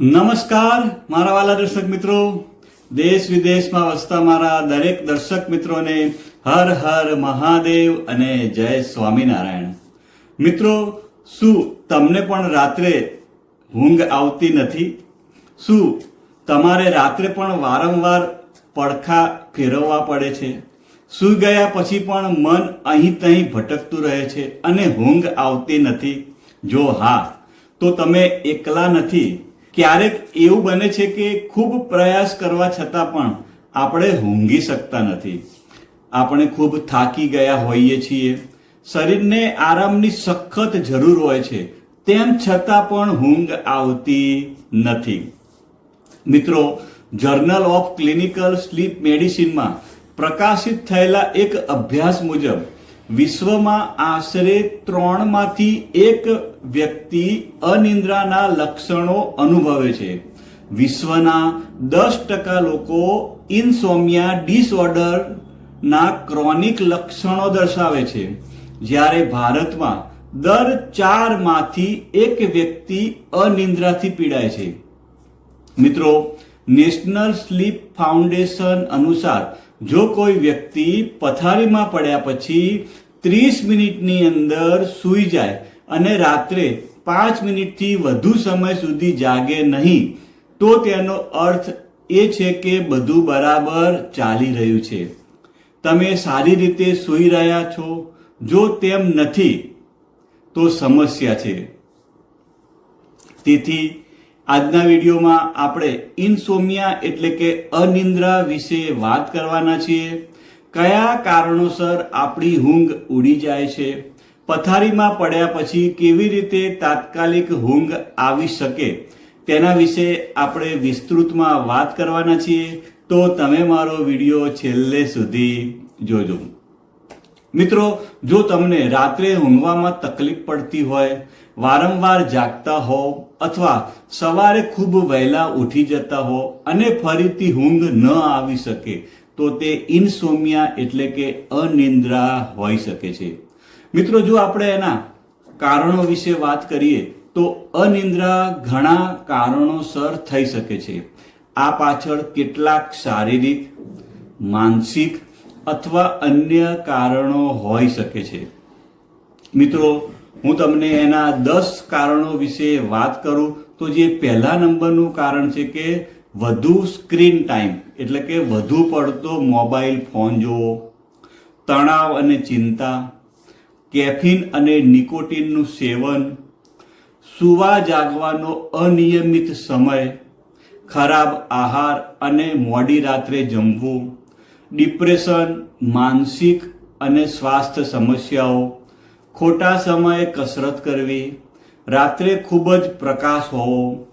નમસ્કાર, મારા વાલા દર્શક મિત્રો. દેશ વિદેશમાં વસતા મારા દરેક દર્શક મિત્રોને હર હર મહાદેવ અને જય સ્વામિનારાયણ. મિત્રો, શું તમને પણ રાત્રે ઊંઘ આવતી નથી? શું તમારે રાત્રે પણ વારંવાર પડખા ફેરવવા પડે છે? સૂઈ ગયા પછી પણ મન અહીં તહીં ભટકતું રહે છે અને ઊંઘ આવતી નથી? જો હા, તો તમે એકલા નથી ક્યારેક એવું બને છે કે ખૂબ પ્રયાસ કરવા છતાં પણ આપણે ઊંઘી શકતા નથી. આપણે ખૂબ થાકી ગયા હોઈએ છીએ. શરીરને આરામની સખત જરૂર હોય છે. તેમ છતાં પણ ઊંઘ આવતી નથી. મિત્રો જર્નલ ઓફ ક્લિનિકલ સ્લીપ મેડિસિનમાં પ્રકાશિત થયેલા એક અભ્યાસ મુજબ વિશ્વમાં આશરે ત્રણમાંથી એક વ્યક્તિ અનિદ્રાના લક્ષણો અનુભવે છે. વિશ્વના દસ ટકા લોકો ઇન્સોમિયા ડિસઓર્ડરના ક્રોનિક લક્ષણો દર્શાવે છે. જ્યારે ભારતમાં દર ચારમાંથી એક વ્યક્તિ અનિદ્રાથી પીડાય છે. મિત્રો, નેશનલ સ્લીપ ફાઉન્ડેશન અનુસાર જો કોઈ વ્યક્તિ પથારીમાં પડ્યા પછી ત્રીસ મિનિટની અંદર સૂઈ જાય અને રાત્રે પાંચ મિનિટથી વધુ સમય સુધી જાગે નહીં, તો તેનો અર્થ એ છે કે બધું બરાબર ચાલી રહ્યું છે. તમે સારી રીતે સૂઈ રહ્યા છો? જો તેમ નથી, તો સમસ્યા છે. તેથી આજના વિડીયોમાં આપણે ઇન્સોમિયા એટલે કે અનિદ્રા વિશે વાત કરવાના છીએ. કયા કારણોસર આપણી ઊંઘ ઉડી જાય છે? પથારીમાં પડ્યા પછી કેવી રીતે તાત્કાલિક ઊંઘ આવી શકે? તેના વિશે આપણે વિસ્તૃતમાં વાત કરવાના છીએ. તો તમે મારો વીડિયો છેલ્લે સુધી જોજો. મિત્રો, જો તમને રાત્રે ઊંઘવામાં તકલીફ પડતી હોય વારંવાર જાગતા હો અથવા સવારે ખૂબ વહેલા ઉઠી જતા હો અને ફરીથી ઊંઘ ન આવી શકે, તો તે ઇન્સોમિયા એટલે કે અનિંદ્રા હોઈ શકે છે. મિત્રો, જો આપણે એના કારણો વિશે વાત કરીએ, તો અનિંદ્રા ઘણા કારણોસર થઈ શકે છે. આ પાછળ કેટલાક શારીરિક, માનસિક અથવા અન્ય કારણો હોઈ શકે છે. મિત્રો હું તમને એના દસ કારણો વિશે વાત કરું તો જે પહેલા નંબરનું કારણ છે કે વધુ સ્ક્રીન ટાઈમ, એટલે કે વધુ પડતો મોબાઈલ ફોન જોવો, તણાવ અને ચિંતા, કેફીન અને નિકોટીનનું સેવન, સુવા જાગવાનો અનિયમિત સમય, ખરાબ આહાર અને મોડી રાત્રે જમવું, ડિપ્રેશન, માનસિક અને સ્વાસ્થ્ય સમસ્યાઓ ખોટા સમયે કસરત કરવી, રાત્રે ખૂબ જ પ્રકાશ હોવો,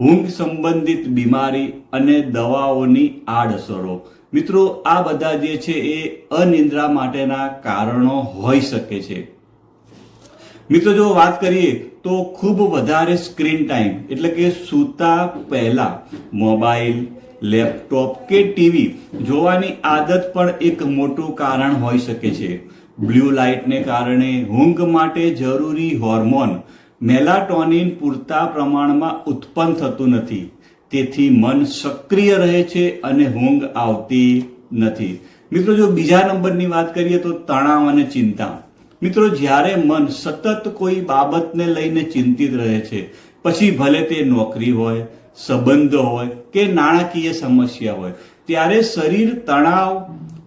ઊંઘ સંબંધિત બીમારી અને દવાઓની આડઅસરો. મિત્રો, આ બધા જે છે એ અનિદ્રા માટેના કારણો હોઈ શકે છે. મિત્રો, જો વાત કરીએ તો ખૂબ વધારે સ્ક્રીન ટાઈમ, એટલે કે સૂતા પહેલા મોબાઈલ, લેપટોપ કે ટીવી જોવાની આદત પણ એક મોટું કારણ હોઈ શકે છે. બ્લુ લાઇટને કારણે ઊંઘ માટે જરૂરી હોર્મોન મેલાટોનિન પૂરતા પ્રમાણમાં ઉત્પન્ન થતું નથી. તેથી મન સક્રિય રહે છે અને ઊંઘ આવતી નથી. મિત્રો, જો બીજા નંબરની વાત કરીએ તો તણાવ અને ચિંતા. મિત્રો, જ્યારે મન સતત કોઈ બાબતને લઈને ચિંતિત રહે છે, પછી ભલે તે નોકરી હોય, સંબંધ હોય કે નાણાકીય સમસ્યા હોય, ત્યારે શરીર તણાવ,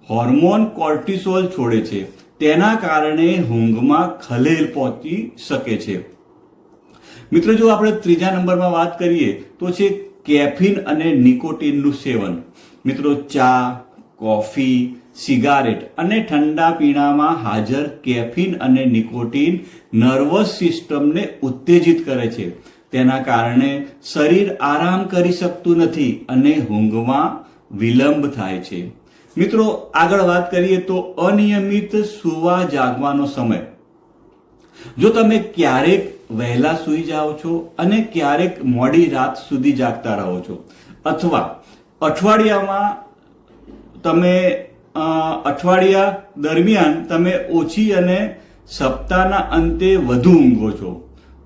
હોર્મોન કોર્ટિસોલ છોડે છે. તેના કારણે ઊંઘમાં ખલેલ પહોંચી શકે છે. મિત્રો, જો આપણે ત્રીજા નંબરમાં વાત કરીએ, તો છે કેફીન અને નિકોટીનનું સેવન. મિત્રો, ચા, કોફી, સિગારેટ અને ઠંડા પીણામાં હાજર કેફીન અને નિકોટીન નર્વસ સિસ્ટમને ઉત્તેજિત કરે છે. તેના કારણે શરીર આરામ કરી શકતું નથી અને ઊંઘમાં વિલંબ થાય છે. મિત્રો, આગળ વાત કરીએ તો અનિયમિત સુવા જાગવાનો સમય. જો તમે ક્યારેક વહેલા સૂઈ જાઓ છો અને ક્યારેક મોડી રાત સુધી જાગતા રહો છો, અથવા અઠવાડિયામાં તમે અઠવાડિયા દરમિયાન તમે ઓછી અને સપ્તાહના અંતે વધુ ઊંઘો છો,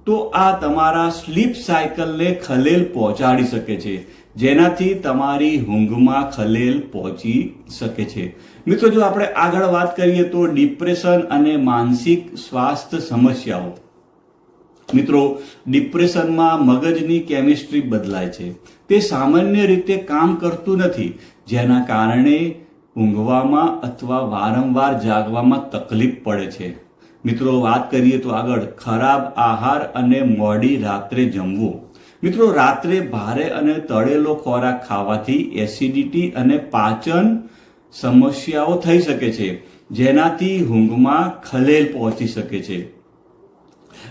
તો આ તમારા સ્લીપ સાયકલને ખલેલ પહોંચાડી શકે છે. જેનાથી તમારી ઊંઘમાં ખલેલ પહોંચી શકે છે. મિત્રો, જો આપણે આગળ વાત કરીએ તો ડિપ્રેશન અને માનસિક સ્વાસ્થ્ય સમસ્યાઓ. મિત્રો, ડિપ્રેશનમાં મગજની કેમિસ્ટ્રી બદલાય છે. તે સામાન્ય રીતે કામ કરતું નથી, જેના કારણે ઊંઘવામાં અથવા વારંવાર જાગવામાં તકલીફ પડે છે. મિત્રો, વાત કરીએ તો આગળ, ખરાબ આહાર અને મોડી રાત્રે જમવું. મિત્રો, રાત્રે ભારે અને તળેલો ખોરાક ખાવાથી એસિડિટી અને પાચન સમસ્યાઓ થઈ શકે છે, જેનાથી ઊંઘમાં ખલેલ પહોંચી શકે છે.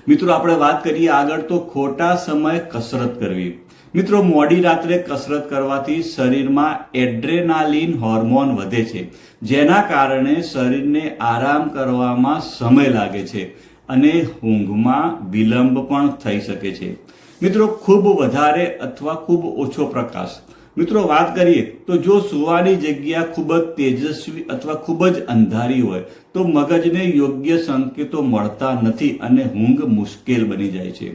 મિત્રો, આપણે વાત કરીએ આગળ તો ખોટા સમય કસરત કરવી. મિત્રો, મોડી રાત્રે કસરત કરવાથી શરીરમાં એડ્રેનાલિન હોર્મોન વધે છે, જેના કારણે શરીરને આરામ કરવામાં સમય લાગે છે અને ઊંઘમાં વિલંબ પણ થઈ શકે છે. મિત્રો, ખૂબ વધારે અથવા ખૂબ ઓછો પ્રકાશ. મિત્રો, વાત કરીએ તો જો સુવાની જગ્યા ખૂબ જ તેજસ્વી અથવા ખૂબ જ અંધારી હોય, તો મગજને યોગ્ય સંકેતો મળતા નથી અને ઊંઘ મુશ્કેલ બની જાય છે.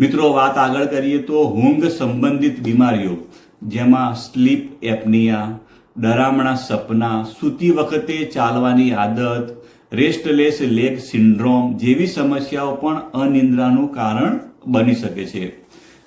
મિત્રો, વાત આગળ કરીએ તો ઊંઘ સંબંધિત બીમારીઓ, જેમાં સ્લીપ એપનિયા, ડરામણા સપના, સૂતી વખતે ચાલવાની આદત, રેસ્ટલેસ લેગ સિન્ડ્રોમ જેવી સમસ્યાઓ પણ અનિંદ્રાનું કારણ બની શકે છે.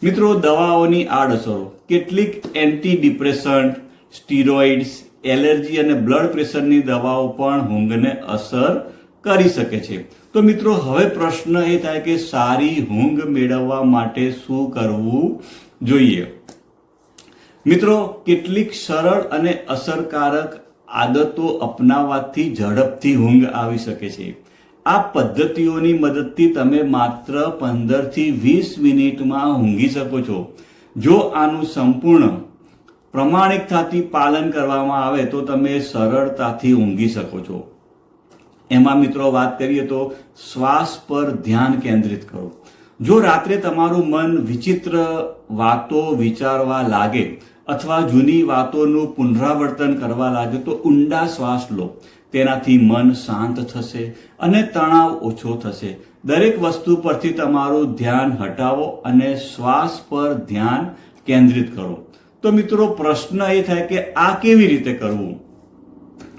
મિત્રો, દવાઓની આડઅસરો, કેટલીક એન્ટી ડિપ્રેસન્ટ સ્ટીરોઇડ્સ એલર્જી અને બ્લડ પ્રેશરની દવાઓ પણ ઊંઘને અસર કરી શકે છે. તો મિત્રો, હવે પ્રશ્ન એ થાય કે સારી ઊંઘ મેળવવા માટે શું કરવું જોઈએ? મિત્રો, કેટલીક સરળ અને અસરકારક આદતો અપનાવવાથી ઝડપથી ઊંઘ આવી શકે છે. આ પદ્ધતિઓની મદદથી તમે માત્ર પંદરથી વીસ મિનિટમાં ઊંઘી શકો છો. જો આનું સંપૂર્ણ પ્રમાણિકતાથી પાલન કરવામાં આવે તો તમે સરળતાથી ઊંઘી શકો છો. એમાં મિત્રો વાત કરીએ તો શ્વાસ પર ધ્યાન કેન્દ્રિત કરો. જો રાત્રે તમારું મન વિચિત્ર વાતો વિચારવા લાગે અથવા જૂની વાતોનું પુનરાવર્તન કરવા લાગે તો ઊંડા શ્વાસ લો. તેનાથી મન શાંત થશે અને તણાવ ઓછો થશે. દરેક વસ્તુ પરથી તમારું ધ્યાન હટાવો અને શ્વાસ પર ધ્યાન કેન્દ્રિત કરો. તો મિત્રો, પ્રશ્ન એ થાય કે આ કેવી રીતે કરવું?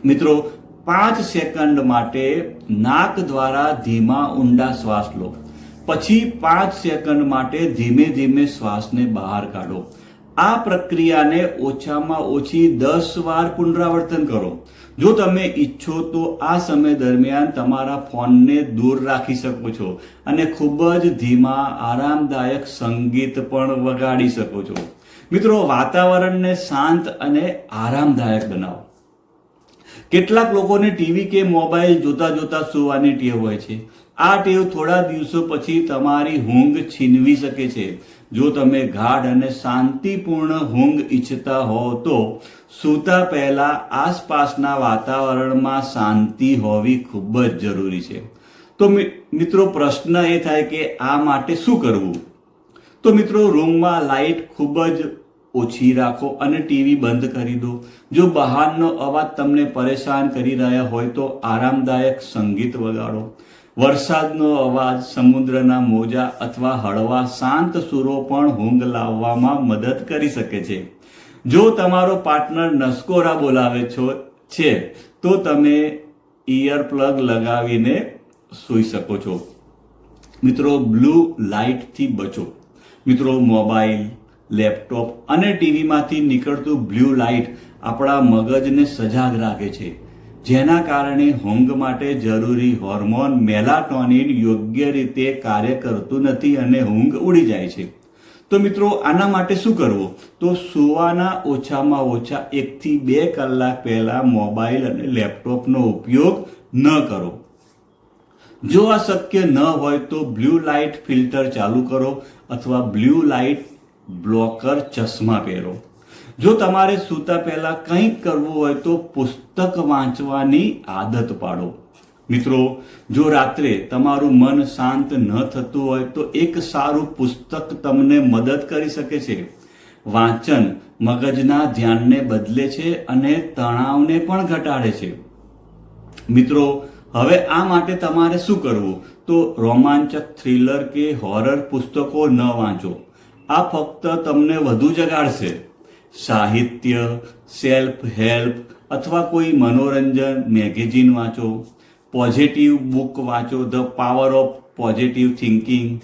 મિત્રો, પાંચ સેકન્ડ માટે નાક દ્વારા ધીમા ઊંડા શ્વાસ લો. પછી પાંચ સેકન્ડ માટે ધીમે ધીમે શ્વાસને બહાર કાઢો. આ પ્રક્રિયાને ઓછામાં ઓછી દસ વાર પુનરાવર્તન કરો. જો તમે ઈચ્છો તો આ સમય દરમિયાન તમારા ફોનને દૂર રાખી શકો છો અને ખૂબ જ ધીમા, આરામદાયક સંગીત પણ વગાડી શકો છો. મિત્રો, વાતાવરણને શાંત અને આરામદાયક બનાવો. કેટલાક લોકોને ટીવી કે મોબાઈલ જોતા જોતા સુવાની ટેવ હોય છે. આ ટેવ થોડા દિવસો પછી તમારી ઊંઘ છીનવી શકે છે. જો તમે ગાઢ અને શાંતિપૂર્ણ ઊંઘ ઈચ્છતા હો તો સૂતા પહેલા આસપાસના વાતાવરણમાં શાંતિ હોવી ખૂબ જ જરૂરી છે. તો મિત્રો પ્રશ્ન એ થાય કે આ માટે શું કરવું? તો મિત્રો રૂમમાં લાઇટ ખૂબ જ ઓછી રાખો અને ટીવી બંધ કરી દો. જો બહારનો અવાજ તમને પરેશાન કરી રહ્યા હોય તો આરામદાયક સંગીત વગાડો. વરસાદનો અવાજ, સમુદ્રના મોજા અથવા હળવા શાંત સુરો પણ ઊંઘ લાવવામાં મદદ કરી શકે છે. જો તમારો પાર્ટનર નસકોરા બોલાવે છો છે, તો તમે ઇયર પ્લગ લગાવીને સૂઈ શકો છો. મિત્રો, બ્લુ લાઇટથી બચો. મિત્રો, મોબાઈલ, લેપટોપ અને ટીવીમાંથી નીકળતું બ્લુ લાઇટ આપણા મગજને સજાગ રાખે છે. જેના કારણે ઊંઘ માટે જરૂરી હોર્મોન મેલાટોનિન યોગ્ય રીતે કાર્ય કરતું નથી અને ઊંઘ ઉડી જાય છે. તો મિત્રો, આના માટે શું કરવું? તો સુવાના ઓછામાં ઓછા એકથી બે કલાક પહેલા મોબાઈલ અને લેપટોપનો ઉપયોગ ન કરો. જો આ શક્ય ન હોય તો બ્લુ લાઇટ ફિલ્ટર ચાલુ કરો અથવા બ્લુ લાઇટ બ્લોકર ચશ્મા પહેરો. જો તમારે સૂતા પહેલા કંઈક કરવું હોય તો પુસ્તક વાંચવાની આદત પાડો. મિત્રો, જો રાત્રે તમારું મન શાંત ન થતું હોય તો એક સારું પુસ્તક તમને મદદ કરી શકે છે. વાંચન મગજના ધ્યાનને બદલે છે અને તણાવને પણ ઘટાડે છે. મિત્રો, હવે આ માટે તમારે શું કરવું? તો રોમાંચક, થ્રિલર કે હોરર પુસ્તકો ન વાંચો. આ ફક્ત તમને વધુ જગાડશે. સાહિત્ય, સેલ્ફ હેલ્પ અથવા કોઈ મનોરંજન મેગેઝિન વાંચો પોઝિટિવ બુક વાંચો the power of positive thinking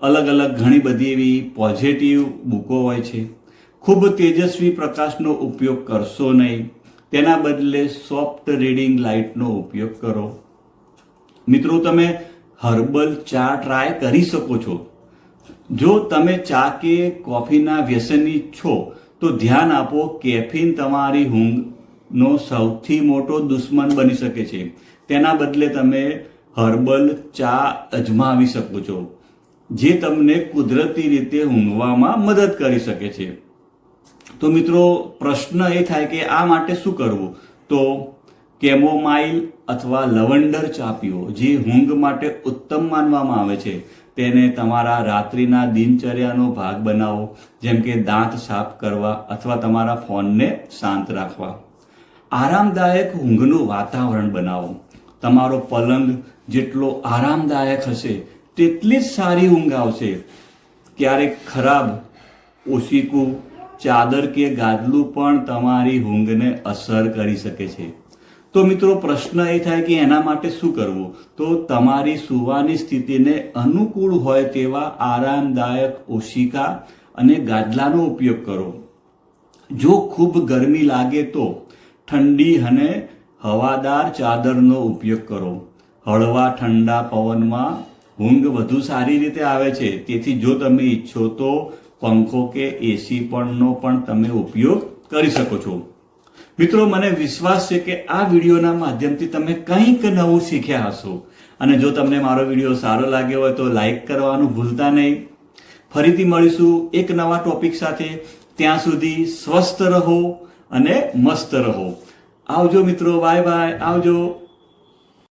અલગ અલગ ઘણી બધી એવી પોઝિટિવ બુકો હોય છે. ખૂબ તેજસ્વી પ્રકાશનો ઉપયોગ કરશો નહીં. તેના બદલે સોફ્ટ રીડિંગ લાઇટનો ઉપયોગ કરો. મિત્રો, તમે હર્બલ ચા ટ્રાય કરી શકો છો. જો તમે ચા કે કોફીના વ્યસની છો તો ધ્યાન આપો, કેફીન તમારી ઊંઘનો સૌથી મોટો દુશ્મન બની શકે છે. તેના બદલે તમે હર્બલ ચા અજમાવી શકો છો, જે તમને કુદરતી રીતે ઊંઘવામાં મદદ કરી શકે છે. તો મિત્રો, પ્રશ્ન એ થાય કે આ માટે શું કરવું? તો કેમોમાઇલ અથવા લવંડર ચા પીવો જે ઊંઘ માટે ઉત્તમ માનવામાં આવે છે. તેને તમારા રાત્રિના દિનચર્યાનો ભાગ બનાવો, જેમ કે દાંત સાફ કરવા અથવા તમારા ફોનને શાંત રાખવા. આરામદાયક ઊંઘનું વાતાવરણ બનાવો. તમારો પલંગ જેટલો આરામદાયક હશે, તેટલી જ સારી ઊંઘ આવશે. ક્યારેક ખરાબ, ઓશીકું, ચાદર કે ગાદલું પણ તમારી ઊંઘને અસર કરી શકે છે. તો મિત્રો પ્રશ્ન એ થાય કે એના માટે શું કરવું? તો તમારી સુવાની સ્થિતિને અનુકૂળ હોય તેવા આરામદાયક ઓશિકા અને ગાદલાનો ઉપયોગ કરો. જો ખૂબ ગરમી લાગે તો ઠંડી અને હવાદાર ચાદરનો ઉપયોગ કરો. હળવા ઠંડા પવનમાં ઊંઘ વધુ સારી રીતે આવે છે. તેથી જો તમે ઈચ્છો તો પંખો કે એસી પણનો પણ તમે ઉપયોગ કરી શકો છો. મિત્રો, મને વિશ્વાસ છે કે આ વિડીયોના માધ્યમથી તમે કંઈક નવું શીખ્યા હશો. અને જો તમને મારો વીડિયો સારો લાગ્યો હોય તો લાઈક કરવાનું ભૂલતા નહીં. ફરીથી મળીશું એક નવા ટોપિક સાથે. ત્યાં સુધી સ્વસ્થ રહો અને મસ્ત રહો. આવજો મિત્રો, બાય બાય. આવજો.